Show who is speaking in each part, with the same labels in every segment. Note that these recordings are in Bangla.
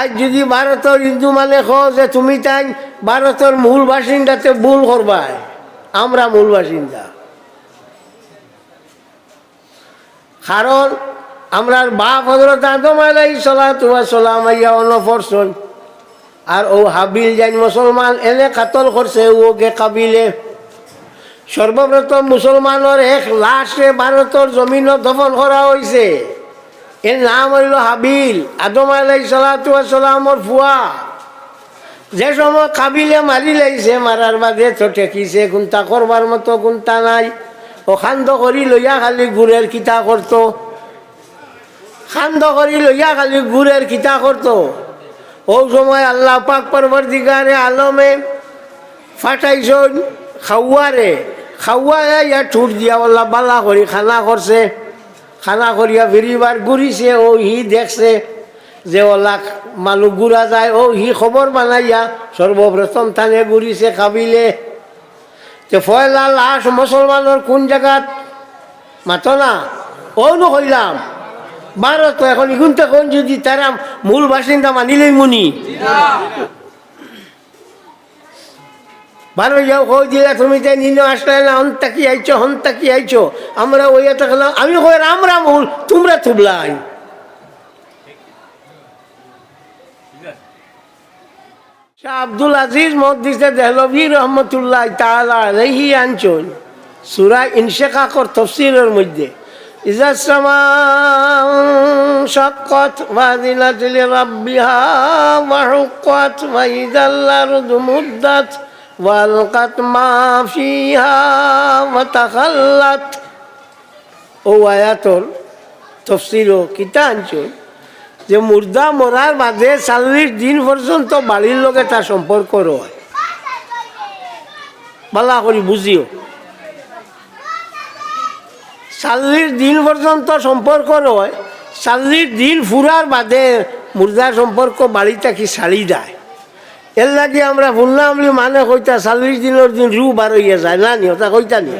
Speaker 1: আজ যদি ভারতের হিন্দু মানে কো যে তুমি তাই ভারতের মূল বাসিন্দাতে ভুল করবাই, আমরা মূল বাসিন্দা। কারণ আমরার বাপ হজরত আদম আলাই সলা তোমা সলাম আইয়া অনফরসন আর ও হাবিল যাই মুসলমান এনে কাতল করছে ওকে কাবিলে। সর্বপ্রথম মুসলমানের এক লাশে ভারতের জমিন দফন করা হয়েছে এর নাম হইল হাবিল। আদম আলাই সালাতু সালামর ফুয়া। যে সময় কাবিলে মারি লাইছে, মারার বাদে তো ঠেকিছে কোনটা করবার মতো কোনটা নাই। খান্দ করি লইয়া খালি গুড়ের কিতা করতো। খান্দ করি লইয়া খালি গুড়ের কিতা করতো। ও সময় আল্লাহ পাক পর্বর দিগারে আলমে ফাটাইছন খাওয়ারে। খাওয়ায় ইয়া ঠুট দিয়া আল্লাহ বালা করি, খানা করছে। খানা করিয়া ফিরিবার ঘুরিছে, ও হি দেখছে যে ওলা মানুষ ঘুরা যায়, ও হি খবর বানাইয়া সর্বপ্রথম থানে ঘুরিছে কাবিলে। যে ফয়লা লাশ মুসলমানের কোন জায়গাত মাতো না ও নকইলাম ভারত এখন ইগুনটা কোন যদি তারা মূল বাসিন্দা মানিলেই মুনি। ভালো যাও কই দিলে তুমি তাই নিন আসলে না হন তাকি আইছো হন তাকি আইছো আমরা ওই থাকলাম আমি কই আমরা মূল তোমরা তুবলাই শাহ আব্দুল আজিজ মহদিসে দেহলভি রহমতুল্লাহ তাআলা আলাইহি আনছন সূরা ইনশিকাকর তফসিরের মধ্যে إذا السماء انشقت وأذنت لربها وحقت وإذا الأرض مدت وألقت ما فيها وتخلت ও আয়াতর তফসিল কিতাঞ্চল যে মুর্দা মরার বাদে চল্লিশ দিন পর্যন্ত বাড়ির লগে তার সম্পর্ক রয় বালা করি বুঝিও চল্লিশ দিন পর্যন্ত সম্পর্ক রয় চল্লিশ দিন ফুরার বাদে মুর্দার সম্পর্ক বাড়িটা কি ছাড়ি দেয় এর লাগে আমরা বললাম বলি মানে কইতা, চল্লিশ দিনের দিন রু বার হইয়া যায়। না, নি ওটা কইতা নি?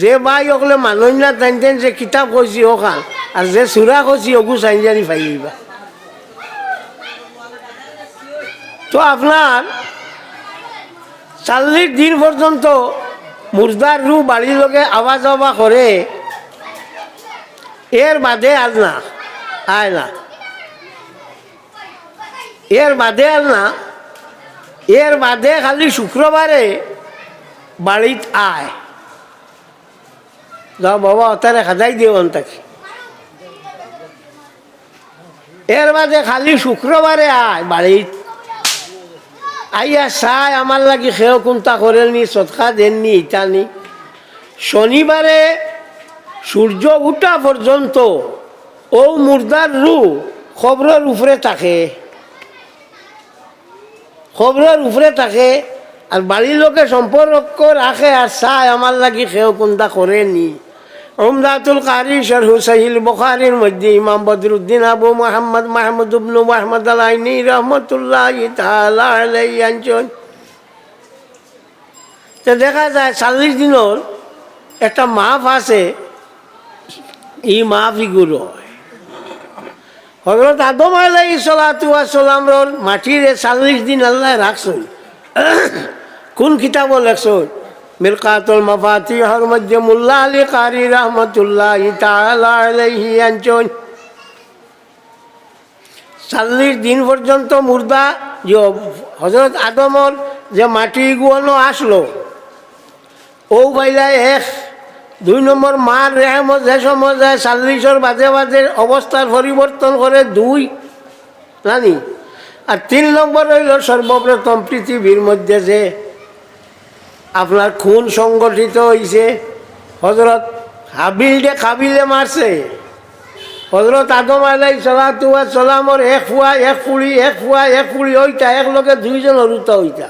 Speaker 1: যে বাই ওকলে মানুষ না টাইন টাইন যে কিতাব কইছি ওখান আর যে চূড়া কইছি ওগু চাইন জানি ফাইবা তো আপনার চল্লিশ দিন পর্যন্ত মুর্দার রু বাড়ির লোকে আওয়া যাওয়া করে এর বাদে আর না আয় না। এর বাদে আর না, এর বাদে খালি শুক্রবারে বাড়িত আয়। বাবা, অতারে খাদাই দিও তাকে এর বাদে খালি শুক্রবারে আয় বাড়িত। আইয়া চাই, আমার লাগি সেও কোনটা করেননি সৎকা দেননি ইটানি শনিবারে সূর্য উঠা পর্যন্ত ও মুর্দার রু খবরের উপরে থাকে। খবরের উপরে থাকে, আর বাড়ির লোকে সম্পর্ক রাখে আর চাই আমার লাগি সেও কোনটা করেনি। উমদাতুল কারি শরহু সাহিল বুখারীর মধ্যে ইমাম বদরুদ্দিন আবু মোহাম্মদ মাহমুদ ইবনু মাহমুদ আলাইনি রহমতুল্লাহ আনছেন তো দেখা যায় চল্লিশ দিনের একটা মাপ আছে, এই মাফিগুলো হজরত আদম আলাই সালাতু সালামর মাটিরে চল্লিশ দিন আল্লাহ রাখছেন। কোন কিতাব লেখছেন? মিরকাতুল মাফাতিহর মধ্যে মুল্লা আলী কারি রহমতুল্লাহ আলাইহি আনছেন চল্লিশ দিন পর্যন্ত মুর্দা যে হজরত আদমর যে মাটি গুয়ানো আসলো, ও বাইলাই এক দুই নম্বর মার যে সময় যায় চল্লিশর বাজে বাজে অবস্থার পরিবর্তন করে দুই জানি আর তিন নম্বর হইল সর্বপ্রথম পৃথিবীর মধ্যে যে আপনার খুন সংগঠিত হয়েছে হজরত হাবিল দে কাবিলে মারছে। হজরত আদম আলাই চলাতুয়া চলামর এক ফুয়া, এক ফুড়ি এক ফুয়া, এক ফুড়ি ওইটা, এক লগে দুইজন হরুতা ওইটা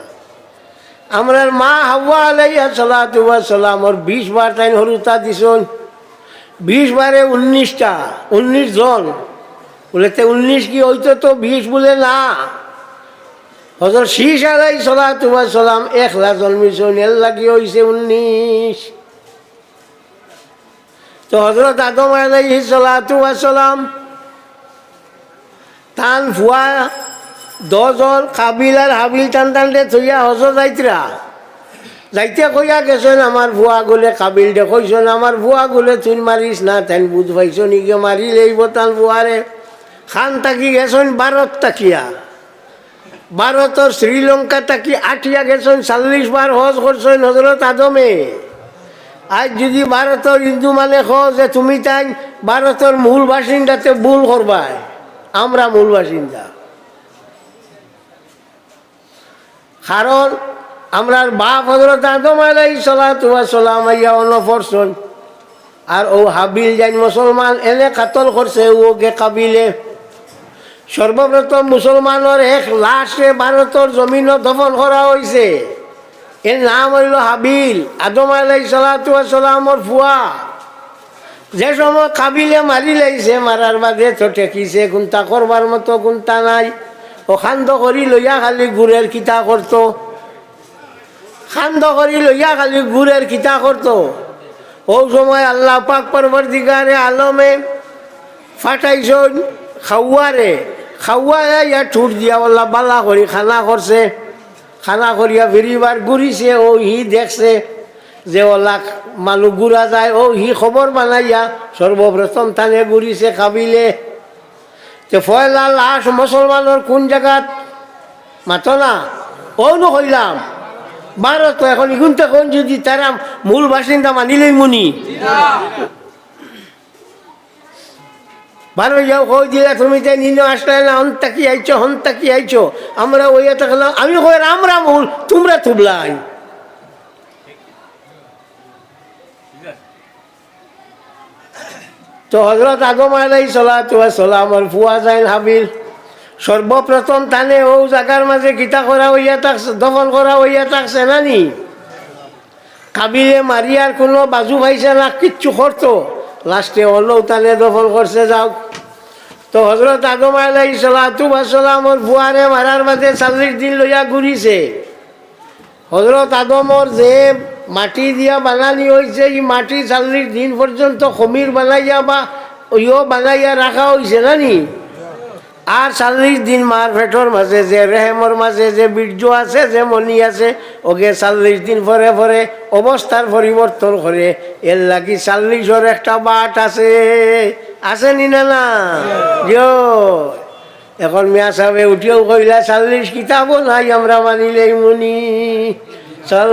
Speaker 1: আমরার মা হাওয়া আলাইয়া চলাতুয়া চলামর বিশ বার টাইম হরুতা দিছন। বিশ বারে উনিশটা, উনিশ জন। বলে, তে উনিশ কি হইতো তো বিশ বলে না। হজর শীষ আলাই চলা তোমার চলাম একলা জন্মিছন, এর লাগি হয়েছে উনিশ। তো হজরত আদম আলাই চলা তোমার চলাম তান ফুয়া দজন কাবিল আর হাবিল টান টানতে থইয়া হজ যাইতরা যাইতে কইয়া গেছেন আমার ভুয়া গলে কাবিল দে কইছেন আমার ভুয়া গলে তুই মারিস না, তেন বুধ পাইছ নিকে মারি লইব তান ভুয়ারে খান তাকি গেছেন ভারত তাকিয়া। ভারতর শ্রীলঙ্কা তাকি আঠিয়া গেছেন চল্লিশ বার হজ করছেন হজরত আদমে। আজ যদি ভারতের হিন্দু মানে খ যে, তুমি তাই ভারতের মূল বাসিন্দাতে ভুল করবাই আমরা মূল বাসিন্দা। কারণ আমরার বাপ হজরত আদম আলাই চলা তোমার চলা মাইয়া অনফরসন আর ও হাবিল যাই মুসলমান, এনে কাতল করছে ও গে কাবিলে। সর্বপ্রথম মুসলমানের এক লাশে ভারতের জমিন দফন করা হয়েছে এর নাম হইল হাবিল, আদম আলাই সালাতু সালামর ফুয়া। যে সময় কাবিলে মারি লাইছে, মারার বাদে তো ঠেকিছে কোনটা করবার মতো কোনটা নাই। খান্দ করি লইয়া খালি গুড়ের কিতা করতো খান্দ করি লইয়া খালি গুড়ের কিতা করতো ও সময় আল্লাহ পাক পরবর দিগারে আলমে ফাটাইছন খাওয়ারে খাওয়ায় ইয়া ঠুট দিয়া বললা বালা করি খানা করছে খানা করিয়া ফিরিবার ঘুরিছে ও হি দেখছে যে ওলা মানুষ ঘুরা যায় ও হি খবর বানাইয়া সর্বপ্রথম থানে ঘুরিছে কাবিলে। তে ফয়লা লাশ মুসলমানের কোন জায়গাত? মাত না। ও নকইলাম ভারত এখন ইগুনতে কোন যদি তারা মূল বাসিন্দা মানিলেই মুনি। ভালো যাও কই দিলে তুমি তাই নিন আসলে না হন তাকি আইছো হন তাকি আইছো? আমরা ওই থাকলাম আমি কই আমরা মূল তোমরা তুবলাই তো হজরত আগম আলাই চলা তোমার চলা আমার ফুয়া যায় হাবিল। সর্বপ্রথম তানে ও জাগার মাঝে গীতা করা হইয়া থাকছে দফন করা হইয়া থাকছে নানি কাবিলে মারিয়ার কোনো বাজু পাইছে না, কিচ্ছু করতো লাস্টে হলেও তানে দফন করছে যাও তো হজরত আগম আলাই সালাতু বাসালামর বুয়ারে মারার বাদে চল্লিশ দিন লইয়া ঘুরিছে। হজরত আদমর যে মাটি দিয়া বানানি হয়েছে এই মাটি চল্লিশ দিন পর্যন্ত খমির বানাইয়া বা ইও বানাইয়া রাখা হয়েছে নানি আর চাল্লিশ দিন মার পেটর মাঝে যে রেহেমর মাঝে যে বীর্য আছে, যে মনি আছে ওকে চাল্লিশ দিন পরে পরে অবস্থার পরিবর্তন করে এর লাগি চল্লিশর একটা বাট আছে। আছে নি না না? এখন মিয়া সাহেবে উঠিও কইলা চাল্লিশ কিতাবও নাই, আমরা মানিলেই মনি। চল